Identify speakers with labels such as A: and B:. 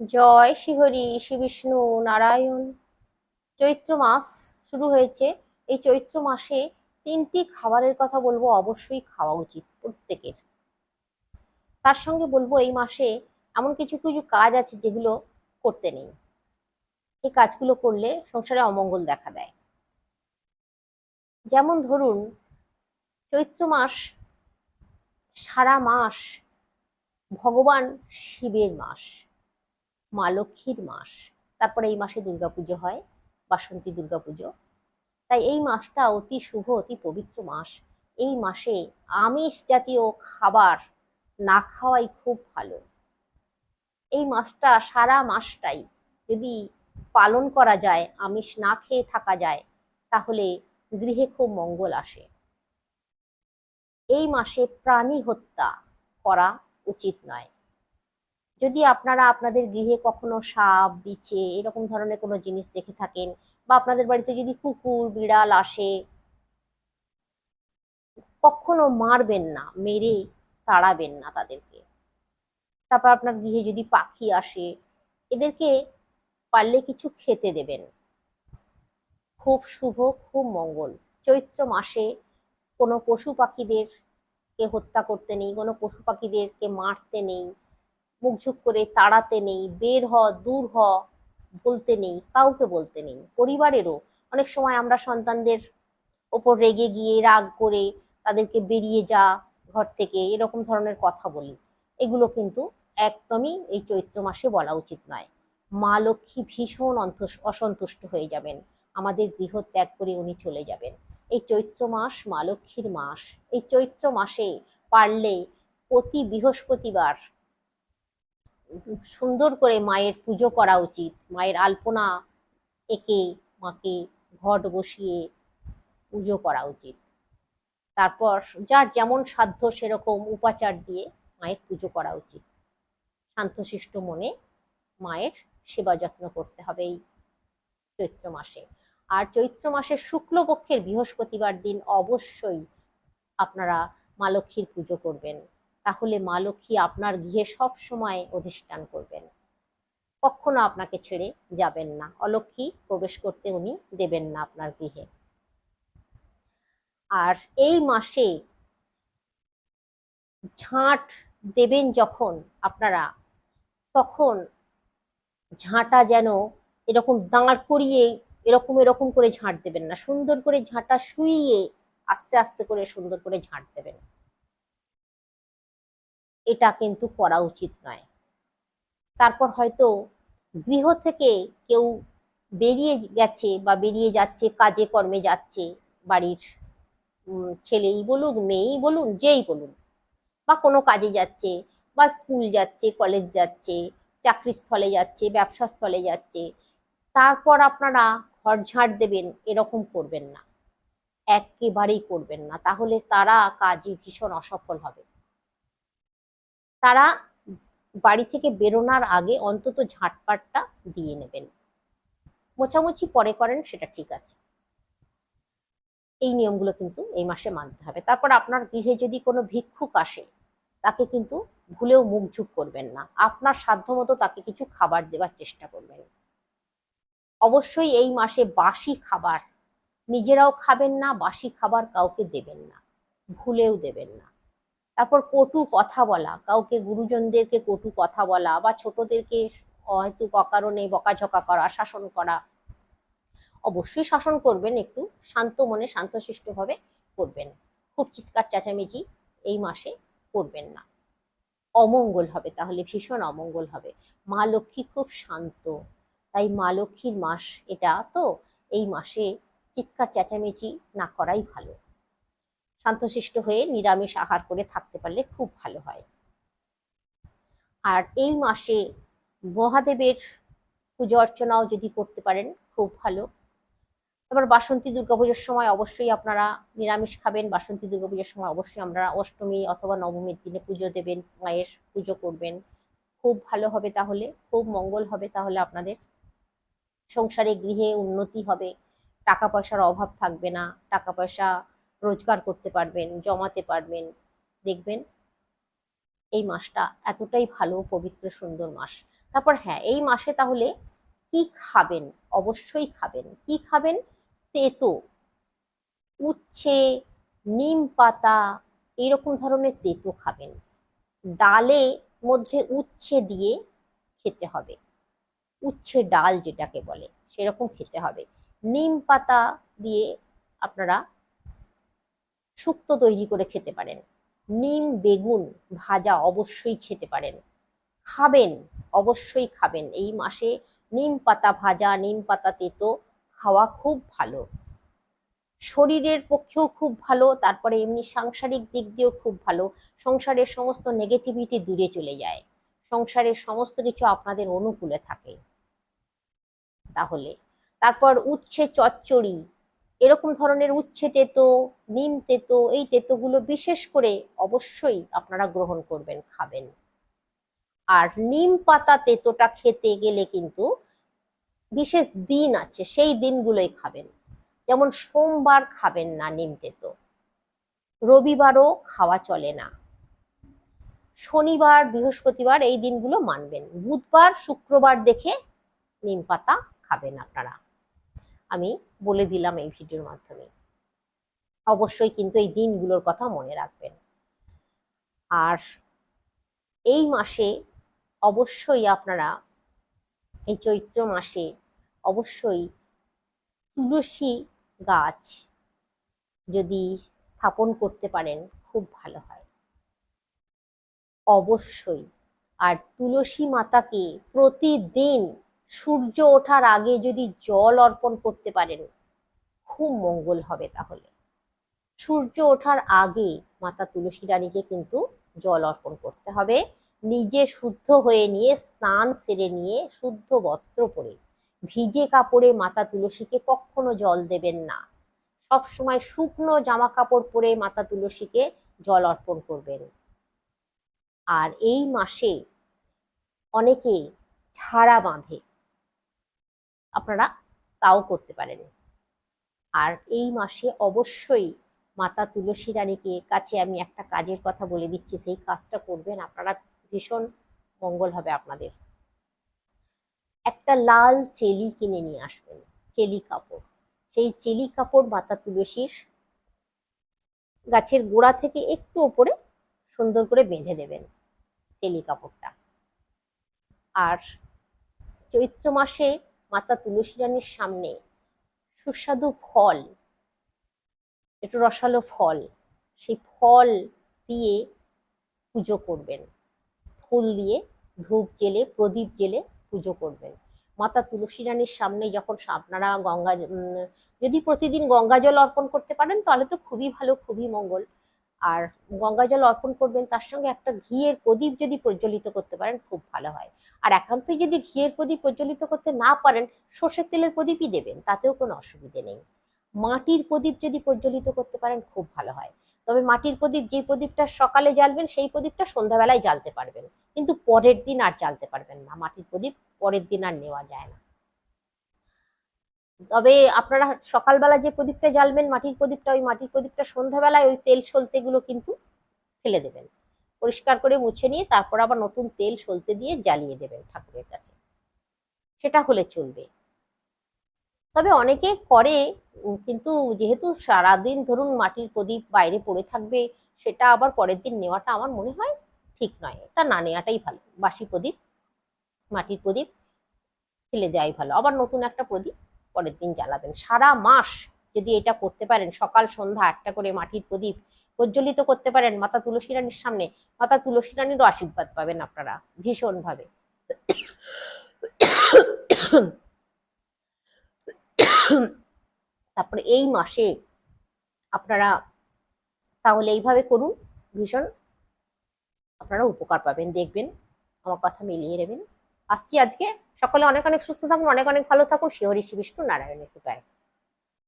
A: জয় শ্রীহরি শ্রী বিষ্ণু নারায়ণ। চৈত্র মাস শুরু হয়েছে। এই চৈত্র মাসে তিনটি খাবারের কথা বলব, অবশ্যই খাওয়া উচিত প্রত্যেকের। তার সঙ্গে বলব, এই মাসে এমন কিছু কিছু কাজ আছে যেগুলো করতে নেই। এই কাজগুলো করলে সংসারে অমঙ্গল দেখা দেয়। যেমন ধরুন, চৈত্র মাস সারা মাস ভগবান শিবের মাস। মা লক্ষ্মীর মাস। তারপরে এই মাসে দুর্গাপুজো হয়, বাসন্তী দুর্গাপুজো। তাই এই মাসটা অতি শুভ, অতি পবিত্র মাস। এই মাসে আমিষ জাতীয় খাবার না খাওয়াই খুব ভালো। এই মাসটা সারা মাসটাই যদি পালন করা যায়, আমিষ না খেয়ে থাকা যায়, তাহলে গৃহে খুব মঙ্গল আসে। এই মাসে প্রাণী হত্যা করা উচিত নয়। যদি আপনারা আপনাদের গৃহে কখনো সাপ বিছে এরকম ধরনের কোনো জিনিস দেখে থাকেন বা আপনাদের বাড়িতে যদি কুকুর, বিড়াল আসে, কখনো মারবেন না, মেরে তাড়াবেন না তাদেরকে। তারপর আপনার গৃহে যদি পাখি আসে, এদেরকে পারলে কিছু খেতে দেবেন। খুব শুভ, খুব মঙ্গল। চৈত্র মাসে কোনো পশু পাখিদেরকে হত্যা করতে নেই, কোনো পশু পাখিদেরকে মারতে নেই মুখঝুক করে তাড়াতে নেই, বের হ, দূর হ, বলতে নেই, কাউকে বলতে নেই। পরিবারেরও অনেক সময় আমরা সন্তানদের ওপর রেগে গিয়ে রাগ করে তাদেরকে বেরিয়ে যা, ঘর থেকে এরকম ধরনের কথা বলি। এগুলো কিন্তু একদমই এই চৈত্র মাসে বলা উচিত নয়। মা লক্ষ্মী ভীষণ অসন্তুষ্ট হয়ে যাবেন। আমাদের গৃহ ত্যাগ করে উনি চলে যাবেন। এই চৈত্র মাস মা লক্ষ্মীর মাস। এই চৈত্র মাসে পারলে প্রতি বৃহস্পতিবার সুন্দর করে মায়ের পুজো করা উচিত। মায়ের আলপনা এঁকে মাকে ঘট বসিয়ে পুজো করা উচিত। তারপর যার যেমন সাধ্য সেরকম উপাচার দিয়ে মায়ের পুজো করা উচিত। শান্তশিষ্ট মনে মায়ের সেবা যত্ন করতে হবে এই চৈত্র মাসে। আর চৈত্র মাসের শুক্লপক্ষের বৃহস্পতিবার দিন অবশ্যই আপনারা মা লক্ষ্মীর পুজো করবেন। তাহলে মা লক্ষ্মী আপনার গৃহে সব সময় অধিষ্ঠান করবেন। কখনো আপনাকে ছেড়ে যাবেন না। অলক্ষ্মী প্রবেশ করতে উনি দেবেন না আপনার গৃহে। আর এই মাসে ঝাঁট দেবেন যখন আপনারা, তখন ঝাঁটা যেন এরকম দাঁড় করিয়ে এরকম এরকম করে ঝাঁট দেবেন না। সুন্দর করে ঝাঁটা শুইয়ে আস্তে আস্তে করে সুন্দর করে ঝাঁট দেবেন। এটা কিন্তু করা উচিত নয়। তারপর হয়তো গৃহ থেকে কেউ বেরিয়ে গেছে বা বেরিয়ে যাচ্ছে, কাজে কর্মে যাচ্ছে, বাড়ির ছেলেই বলুক, মেয়েই বলুন যেই বলুন বা কোনো কাজে যাচ্ছে, বা স্কুল যাচ্ছে, কলেজ যাচ্ছে চাকরি স্থলে যাচ্ছে ব্যবসা স্থলে যাচ্ছে, তারপর আপনারা ঘর ঝাড় দেবেন, এরকম করবেন না। একেবারেই করবেন না। তাহলে তারা কাজে ভীষণ অসফল হবে। তারা বাড়ি থেকে বেরোনোর আগে অন্তত ঝাঁটপাটটা দিয়ে নেবেন। মোছামুছি পরে করেন, সেটা ঠিক আছে। এই নিয়মগুলো কিন্তু এই মাসে মানতে হবে। তারপর আপনার গৃহে যদি কোনো ভিক্ষুক আসে, তাকে কিন্তু ভুলেও মুখ ঝুঁক করবেন না। আপনার সাধ্যমতো তাকে কিছু খাবার দেওয়ার চেষ্টা করবেন। অবশ্যই এই মাসে বাসি খাবার, নিজেরাও খাবেন না, বাসি খাবার কাউকে দেবেন না, ভুলেও দেবেন না। তারপর কটু কথা বলা, কাউকে গুরুজনদেরকে কটু কথা বলা বা ছোটদেরকে হয়তো অকারণে বকাঝকা করা, শাসন করা, অবশ্যই শাসন করবেন, একটু শান্ত মনে, শান্তশিষ্টভাবে করবেন। খুব চিৎকার চেঁচামেচি এই মাসে করবেন না। অমঙ্গল হবে তাহলে, ভীষণ অমঙ্গল হবে। মা লক্ষ্মী খুব শান্ত, তাই মা লক্ষ্মীর মাস এটা তো, এই মাসে চিৎকার চেঁচামেচি না করাই ভালো। শান্তশিষ্ট হয়ে নিরামিষ আহার করে থাকতে পারলে খুব ভালো হয়। আর এই মাসে মহাদেবের পুজো অর্চনাও যদি করতে পারেন, খুব ভালো। তারপর বাসন্তী দুর্গাপুজোর সময় অবশ্যই আপনারা নিরামিষ খাবেন। বাসন্তী দুর্গাপুজোর সময় অবশ্যই আমরা অষ্টমী অথবা নবমীর দিনে পুজো দেবেন, মায়ের পুজো করবেন। খুব ভালো হবে তাহলে, খুব মঙ্গল হবে তাহলে আপনাদের। সংসারে গৃহে উন্নতি হবে, টাকা পয়সার অভাব থাকবে না, টাকা পয়সা রোজগার করতে পারবেন, জমাতে পারবেন। দেখবেন এই মাসটা এতটাই ভালো, পবিত্র, সুন্দর মাস। তারপর হ্যাঁ এই মাসে তাহলে কি খাবেন? অবশ্যই খাবেন। কি খাবেন? তেতো, উচ্ছে, নিম পাতা এইরকম ধরনের তেতো খাবেন। ডালে মধ্যে উচ্ছে দিয়ে খেতে হবে। উচ্ছে ডাল যেটাকে বলে, সেরকম খেতে হবে। নিম পাতা দিয়ে আপনারা শুক্তো তৈরি করে খেতে পারেন। নিম, বেগুন ভাজা অবশ্যই খেতে পারেন। খাবেন, অবশ্যই খাবেন। এই মাসে নিম পাতা ভাজা, নিম পাতা তেতো খাওয়া খুব ভালো। শরীরের পক্ষেও খুব ভালো, তারপরে এমনি সাংসারিক দিক দিয়েও খুব ভালো। সংসারের সমস্ত নেগেটিভিটি দূরে চলে যায়। সংসারের সমস্ত কিছু আপনাদের অনুকূলে থাকে। তাহলে, তারপর উচ্ছে চচ্চড়ি এরকম ধরনের উচ্ছে তেতো, নিম তেতো, এই তেতোগুলো বিশেষ করে অবশ্যই আপনারা গ্রহণ করবেন, খাবেন। আর নিম পাতা তেতোটা খেতে গেলে কিন্তু বিশেষ দিন আছে, সেই দিনগুলোই খাবেন। যেমন সোমবার খাবেন না নিম তেতো। রবিবারও খাওয়া চলে না। শনিবার, বৃহস্পতিবার এই দিনগুলো মানবেন। বুধবার, শুক্রবার দেখে নিম পাতা খাবেন আপনারা। আমি বলে দিলাম এই ভিডিওর মাধ্যমে। অবশ্যই কিন্তু এই দিনগুলোর কথা মনে রাখবেন। আর এই মাসে অবশ্যই আপনারা, এই চৈত্র মাসে অবশ্যই তুলসী গাছ যদি স্থাপন করতে পারেন, খুব ভালো হয়। অবশ্যই। আর তুলসী মাতাকে প্রতিদিন সূর্য ওঠার আগে যদি জল অর্পণ করতে পারেন, খুব মঙ্গল হবে তাহলে। সূর্য ওঠার আগে মাতা তুলসী রানীকে কিন্তু জল অর্পণ করতে হবে। নিজে শুদ্ধ হয়ে নিয়ে স্নান সেরে নিয়ে শুদ্ধ বস্ত্র পরে, ভিজে কাপড়ে মাতা তুলসীকে কখনো জল দেবেন না। সব সময় শুকনো জামা কাপড় পরে মাতা তুলসীকে জল অর্পণ করবেন। আর এই মাসে অনেকে ছাড়া বাঁধে। আপনারা তাও করতে পারেন। আর এই মাসে অবশ্যই মাতা তুলসী রানীকে কাছে আমি একটা কাজের কথা বলে দিচ্ছি, সেই কাজটা করবেন, আপনারা ভীষণ মঙ্গল হবে আপনাদের। একটা লাল চেলি কিনে নিয়ে আসবেন, চেলি কাপড়। সেই চেলি কাপড় মাতা তুলসীর গাছের গোড়া থেকে একটু ওপরে সুন্দর করে বেঁধে দেবেন চেলি কাপড়টা। আর চৈত্র মাসে মাতা তুলসী রানীর সামনে। সুস্বাদু ফল, একটু রসালো ফল, সেই ফল দিয়ে পুজো করবেন। ফুল দিয়ে ধূপ জেলে, প্রদীপ জেলে পুজো করবেন। মাতা তুলসী রানীর সামনে যখন আপনারা গঙ্গা যদি প্রতিদিন গঙ্গা জল অর্পণ করতে পারেন, তাহলে তো খুবই ভালো, খুবই মঙ্গল। আর গঙ্গা জল অর্পণ করবেন, তার সঙ্গে একটা ঘিয়ের প্রদীপ যদি প্রজ্বলিত করতে পারেন, খুব ভালো হয়। আর একান্তই যদি ঘিয়ের প্রদীপ প্রজ্বলিত করতে না পারেন, সর্ষের তেলের প্রদীপই দেবেন, তাতেও কোনো অসুবিধে নেই। মাটির প্রদীপ যদি প্রজ্বলিত করতে পারেন, খুব ভালো হয়। তবে মাটির প্রদীপ যে প্রদীপটা সকালে জ্বালবেন, সেই প্রদীপটা সন্ধ্যাবেলায় জ্বালতে পারবেন। কিন্তু পরের দিন আর জ্বালতে পারবেন না। মাটির প্রদীপ পরের দিন আর নেওয়া যায় না। তবে আপনারা সকালবেলা যে প্রদীপটা জ্বালবেন, মাটির প্রদীপটা, ওই মাটির প্রদীপটা সন্ধ্যাবেলায় ওই তেল সলতেগুলো কিন্তু ফেলে দেবেন। পরিষ্কার করে মুছে নিয়ে তারপর আবার নতুন তেল সলতে দিয়ে জ্বালিয়ে দেবেন ঠাকুরের কাছে। সেটা হলে চলবে। তবে অনেকে করে কিন্তু যেহেতু সারাদিন ধরুন মাটির প্রদীপ বাইরে পড়ে থাকবে, সেটা আবার পরের দিন নেওয়াটা আমার মনে হয় ঠিক নয়। এটা না নেওয়াটাই ভালো। বাসি প্রদীপ, মাটির প্রদীপ ফেলে দেওয়াই ভালো। আবার নতুন একটা প্রদীপ পরের দিন জ্বালাবেন। সারা মাস যদি এটা করতে পারেন, সকাল, সন্ধ্যা, একটা করে মাটির প্রদীপ প্রজ্বলিত করতে পারেন, মাতা তুলসী রানীর সামনে, মাতা তুলসী রানীরও আশীর্বাদ পাবেন আপনারা ভীষণভাবে। তারপরে এই মাসে আপনারা তাহলে এইভাবে করুন, ভীষণ আপনারা উপকার পাবেন, দেখবেন, আমার কথা মিলিয়ে নেবেন। আসছি আজকে। সকলে অনেক অনেক সুস্থ থাকুন, অনেক অনেক ভালো থাকুন। শিহরি বিষ্ণু, নারায়ণের কৃপায়।